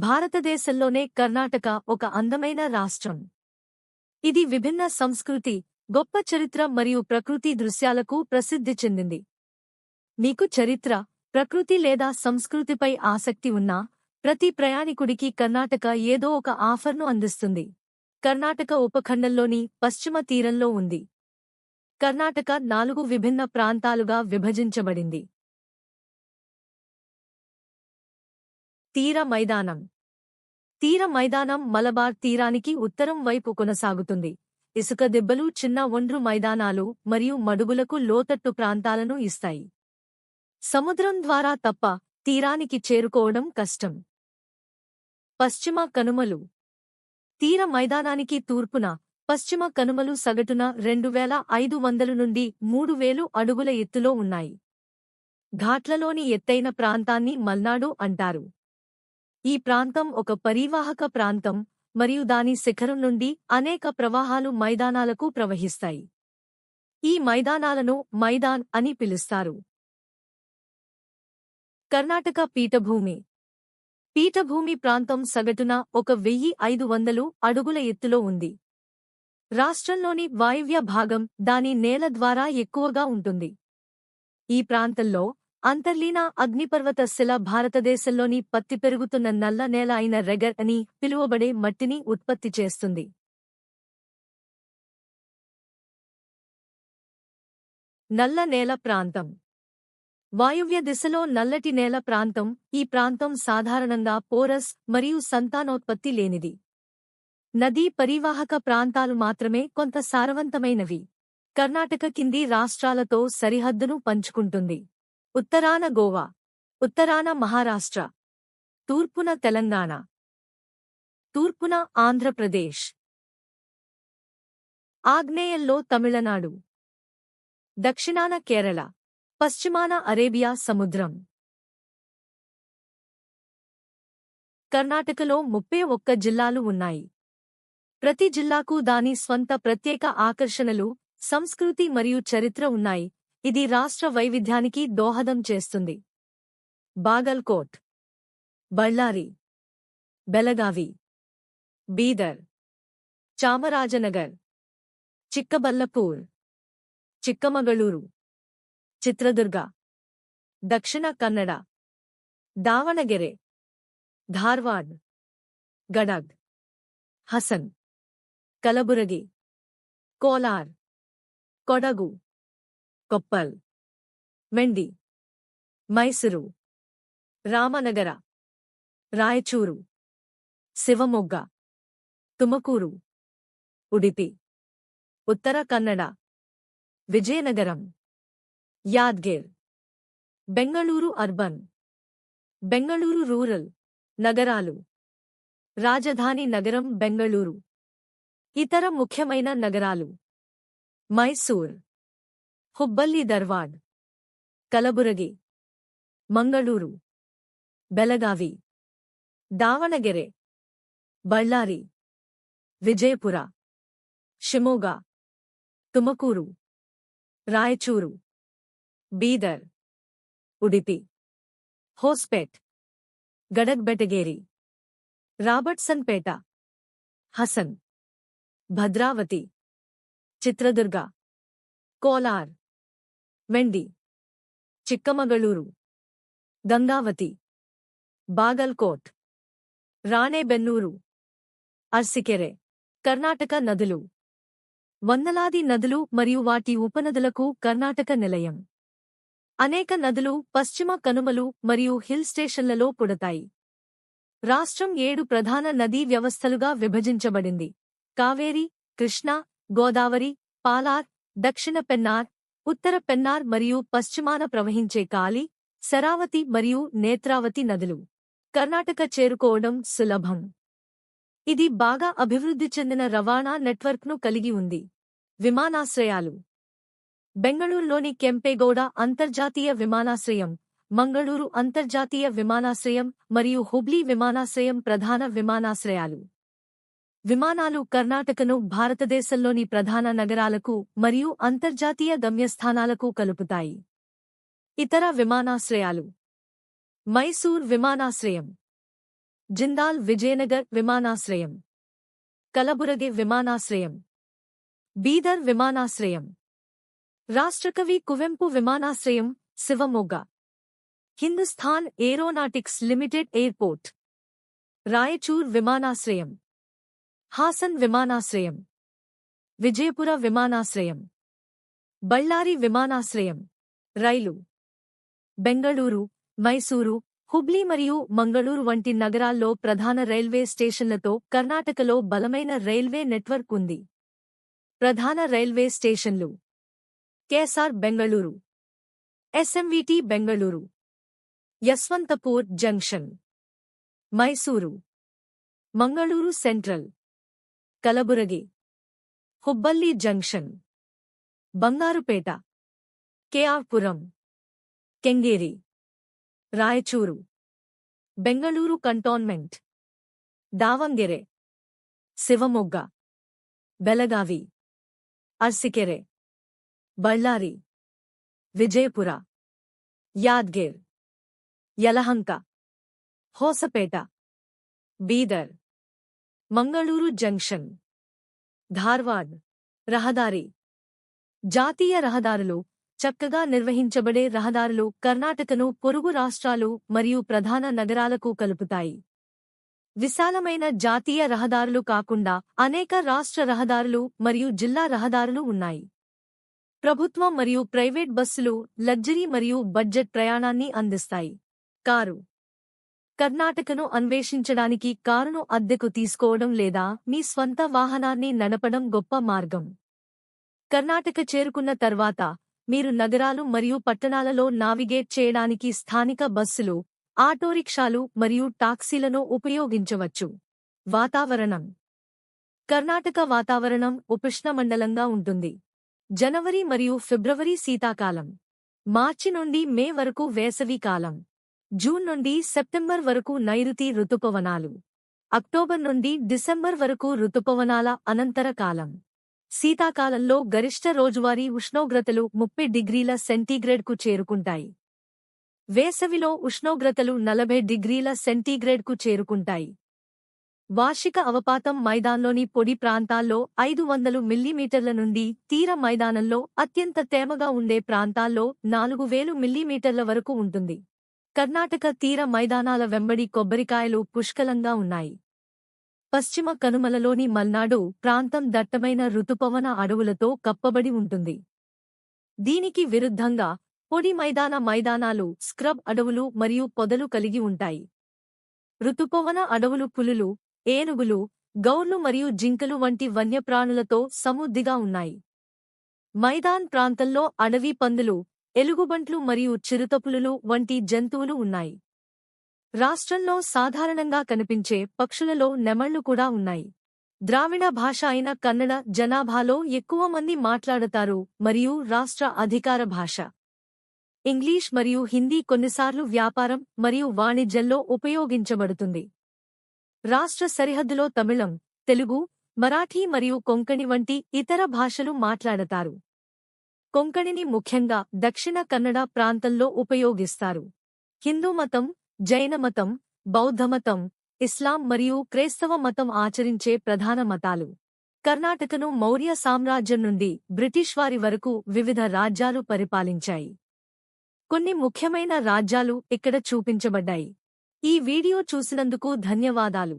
భారతదేశంలోనే కర్ణాటక ఒక అందమైన రాష్ట్రం. ఇది విభిన్న సంస్కృతి గొప్ప చరిత్ర మరియు ప్రకృతి దృశ్యాలకు ప్రసిద్ధి చెందింది. మీకు చరిత్ర ప్రకృతి లేదా సంస్కృతిపై ఆసక్తి ఉన్నా ప్రతి ప్రయాణికుడికి కర్ణాటక ఏదో ఒక ఆఫర్ను అందిస్తుంది. కర్ణాటక ఉపఖండంలోని పశ్చిమ తీరంలో ఉంది. కర్ణాటక నాలుగు విభిన్న ప్రాంతాలుగా విభజించబడింది. తీర మైదానం. తీర మైదానం మలబార్ తీరానికి ఉత్తరం వైపు కొనసాగుతుంది. ఇసుక దెబ్బలు చిన్న ఒండ్రు మైదానాలు మరియు మడుగులకు లోతట్టు ప్రాంతాలను ఇస్తాయి. సముద్రం ద్వారా తప్ప తీరానికి చేరుకోవడం కష్టం. పశ్చిమ కనుమలు. తీర మైదానానికి తూర్పున పశ్చిమ కనుమలు సగటున రెండు వేల ఐదు వందలు నుండి మూడు వేలు అడుగుల ఎత్తులో ఉన్నాయి. ఘాట్లలోని ఎత్తైన ప్రాంతాన్ని మల్నాడు అంటారు. ఈ ప్రాంతం ఒక పరీవాహక ప్రాంతం మరియు దాని శిఖరం నుండి అనేక ప్రవాహాలు మైదానాలకు ప్రవహిస్తాయి. ఈ మైదానాలను మైదాన్ అని పిలుస్తారు. కర్ణాటక పీఠభూమి. పీఠభూమి ప్రాంతం సగటున ఒక వెయ్యి ఐదు వందలు అడుగుల ఎత్తులో ఉంది. రాష్ట్రంలోని వాయువ్య భాగం దాని నేల ద్వారా ఎక్కువగా ఉంటుంది. ఈ ప్రాంతంలో అంతర్లీన అగ్నిపర్వత శిల భారతదేశంలోని పత్తి పెరుగుతున్న నల్ల నేల అయిన రెగర్ అని పిలువబడే మట్టిని ఉత్పత్తి చేస్తుంది. నల్ల నేల ప్రాంతం. వాయువ్య దిశలో నల్లటి నేల ప్రాంతం. ఈ ప్రాంతం సాధారణంగా పోరస్ మరియు సంతానోత్పత్తి లేనిది. నదీ పరివాహక ప్రాంతాలు మాత్రమే కొంత సారవంతమైనవి. కర్ణాటక కింది రాష్ట్రాలతో సరిహద్దును పంచుకుంటుంది. ఉత్తరాన గోవా ఉత్తరాన మహారాష్ట్ర తూర్పున తెలంగాణ తూర్పున ఆంధ్రప్రదేశ్ ఆగ్నేయంలో తమిళనాడు దక్షిణాన కేరళ పశ్చిమాన అరేబియా సముద్రం. కర్ణాటకలో ముప్పై ఒక్క జిల్లాలు ఉన్నాయి. ప్రతి జిల్లాకు దాని స్వంత ప్రత్యేక ఆకర్షణలు సంస్కృతి మరియు చరిత్ర ఉన్నాయి. ఇది రాష్ట్ర వైవిధ్యానికి దోహదం చేస్తుంది. బాగల్కోట్ బళ్ళారి బెలగావి బీదర్ చామరాజనగర్ చిక్కబల్లపూర్ చిక్కమగళూరు చిత్రదుర్గ దక్షిణ కన్నడ దావణగెరె ధార్వాడ్ గడగ్ హసన్ కలబురగి కోలార్ కొడగు. ಕೊಪ್ಪಲ್ ಮೆಂಡಿ ಮೈಸೂರು ರಾಮನಗರ ರಾಯಚೂರು ಶಿವಮೊಗ್ಗ ತುಮಕೂರು ಉಡುಪಿ ಉತ್ತರ ಕನ್ನಡ ವಿಜಯನಗರಂ యాద్గిర్ బెంగళూరు అర్బన్ బెంగళూరు రూరల్ నగరాలు రాజధాని నగరం బెంగళూరు ఇతర ముఖ్యమైన నగరాలు మైసూర్ ಹುಬ್ಬಳ್ಳಿ ಧಾರವಾಡ, ಕಲಬುರಗಿ, ಮಂಗಳೂರು, ಬೆಳಗಾವಿ, ದಾವಣಗೆರೆ, ಬಳ್ಳಾರಿ, ವಿಜಯಪುರ, ಶಿವಮೊಗ್ಗ, ತುಮಕೂರು, ರಾಯಚೂರು, ಬೀದರ್, ಉಡುಪಿ, ಹೊಸ್ಪೇಟ್, ಗಡಗ್ಬೆಟಗೇರಿ, ರಾಬರ್ಟ್ಸನ್ಪೇಟ, ಹಸನ್, ಭದ್ರಾವತಿ, ಚಿತ್ರದುರ್ಗ, ಕೋಲಾರ್. వెండి చిక్కమగళూరు గంగావతి బాగల్కోట్ రాణేబెన్నూరు అర్సికెరె కర్ణాటక నదులు వందలాది నదులు మరియు వాటి ఉపనదులకు కర్ణాటక నిలయం. అనేక నదులు పశ్చిమ కనుమలు మరియు హిల్ స్టేషన్లలో పుడతాయి. రాష్ట్రం ఏడు ప్రధాన నదీ వ్యవస్థలుగా విభజించబడింది. కావేరి కృష్ణా గోదావరి పాలార్ దక్షిణ పెన్నార్ ఉత్తర పెన్నార్ మరియు పశ్చిమాన ప్రవహించే కాలి శరావతి మరియు నేత్రావతి నదులు. కర్ణాటక చేరుకోవడం సులభం. ఇది బాగా అభివృద్ధి చెందిన రవాణా నెట్వర్క్ను కలిగి ఉంది. విమానాశ్రయాలు. బెంగళూరులోని కెంపేగౌడ అంతర్జాతీయ విమానాశ్రయం మంగళూరు అంతర్జాతీయ విమానాశ్రయం మరియు హుబ్లీ విమానాశ్రయం ప్రధాన విమానాశ్రయాలు. విమానాలు కర్ణాటకను భారతదేశంలోని ప్రధాన నగరాలకు మరియు అంతర్జాతీయ గమ్యస్థానాలకు కలుపుతాయి. ఇతర విమానాశ్రయాలు. మైసూర్ విమానాశ్రయం. జిందాల్ విజయనగర్ విమానాశ్రయం. కలబురగి విమానాశ్రయం. బీదర్ విమానాశ్రయం. రాష్ట్రకవి కువెంపు విమానాశ్రయం Shivamogga. Hindustan aeronautics limited airport. Raichur విమానాశ్రయం. హాసన్ విమానాశ్రయం. విజయపుర విమానాశ్రయం. బళ్ళారి విమానాశ్రయం. రైలు. బెంగళూరు మైసూరు హుబ్లీ మరియు మంగళూరు వంటి నగరాల్లో ప్రధాన రైల్వే స్టేషన్లతో కర్ణాటకలో బలమైన రైల్వే నెట్వర్క్ ఉంది. ప్రధాన రైల్వే స్టేషన్లు. K S R Bengaluru. S M V T Bengaluru. Yeshwantpur junction. Mysuru. Mangaluru central. Kalaburagi. Hubballi junction. Bangarpet. K R Puram Kengeri. Raichuru. Bengaluru cantonment. Davanagere. Shivamogga. Belagavi. Arsikere. Ballari. Vijayapura. Yadgir. Yelahanka. Hosapete. Bidar. Mangaluru junction. Dharwad. రహదారి. జాతీయ రహదారులు చక్కగా నిర్వహించబడే రహదారులు కర్ణాటకను పొరుగు రాష్ట్రాలు మరియు ప్రధాన నగరాలకు కలుపుతాయి. విశాలమైన జాతీయ రహదారులు కాకుండా అనేక రాష్ట్ర రహదారులు మరియు జిల్లా రహదారులు ఉన్నాయి. ప్రభుత్వం మరియు ప్రైవేట్ బస్సులు లగ్జరీ మరియు బడ్జెట్ ప్రయాణాన్ని అందిస్తాయి. కారు. కర్ణాటకను అన్వేషించడానికి కారును అద్దెకు తీసుకోవడం లేదా మీ స్వంత వాహనాన్ని నడపడం గొప్ప మార్గం. కర్ణాటక చేరుకున్న తర్వాత మీరు నగరాలు మరియు పట్టణాలలో నావిగేట్ చేయడానికి స్థానిక బస్సులు ఆటోరిక్షాలు మరియు టాక్సీలను ఉపయోగించవచ్చు. వాతావరణం. కర్ణాటక వాతావరణం ఉపష్ణమండలంగా ఉంటుంది. జనవరి మరియు ఫిబ్రవరి శీతాకాలం. మార్చి నుండి మే వరకు వేసవి కాలం జూన్ నుండి సెప్టెంబర్ వరకు నైరుతి ఋతుపవనాలు. అక్టోబర్ నుండి డిసెంబర్ వరకు ఋతుపవనాల అనంతర కాలం. శీతాకాలంలో గరిష్ట రోజువారీ ఉష్ణోగ్రతలు ముప్పై డిగ్రీల సెంటీగ్రేడ్కు చేరుకుంటాయి. వేసవిలో ఉష్ణోగ్రతలు నలభై డిగ్రీల సెంటీగ్రేడ్కు చేరుకుంటాయి. వార్షిక అవపాతం మైదాన్లోని పొడి ప్రాంతాల్లో ఐదు వందలు మిల్లీమీటర్ల నుండి తీర మైదానంలో అత్యంత తేమగా ఉండే ప్రాంతాల్లో నాలుగు వేలు మిల్లీమీటర్ల వరకు ఉంటుంది. కర్ణాటక తీర మైదానాల వెంబడి కొబ్బరికాయలు పుష్కలంగా ఉన్నాయి. పశ్చిమ కనుమలలోని మల్నాడు ప్రాంతం దట్టమైన ఋతుపవన అడవులతో కప్పబడి ఉంటుంది. దీనికి విరుద్ధంగా పొడి మైదాన మైదానాలు స్క్రబ్ అడవులు మరియు పొదలు కలిగి ఉంటాయి. ఋతుపవన అడవులు పులులు ఏనుగులు గౌర్లు మరియు జింకలు వంటి వన్యప్రాణులతో సమృద్ధిగా ఉన్నాయి. మైదాన్ ప్రాంతంలో అడవి పందులు ఎలుగుబంట్లు మరియు చిరుతపులులు వంటి జంతువులు ఉన్నాయి. రాష్ట్రంలో సాధారణంగా కనిపించే పక్షులలో నెమళ్ళు కూడా ఉన్నాయి. ద్రావిడ భాష అయిన కన్నడ జనాభాలో ఎక్కువ మంది మాట్లాడతారు మరియు రాష్ట్ర అధికార భాష. ఇంగ్లీష్ మరియు హిందీ కొన్నిసార్లు వ్యాపారం మరియు వాణిజ్యంలో ఉపయోగించబడుతుంది. రాష్ట్ర సరిహద్దులో తమిళం తెలుగు మరాఠీ మరియు కొంకణి వంటి ఇతర భాషలు మాట్లాడతారు. కొంకణిని ముఖ్యంగా దక్షిణ కన్నడ ప్రాంతంలో ఉపయోగిస్తారు. హిందూ మతం జైన మతం బౌద్ధమతం ఇస్లాం మరియు క్రైస్తవ మతం ఆచరించే ప్రధాన మతాలు. కర్ణాటకను మౌర్య సామ్రాజ్యం నుండి బ్రిటిష్ వారి వరకు వివిధ రాజ్యాలు పరిపాలించాయి. కొన్ని ముఖ్యమైన రాజ్యాలు ఇక్కడ చూపించబడ్డాయి. ఈ వీడియో చూసినందుకు ధన్యవాదాలు.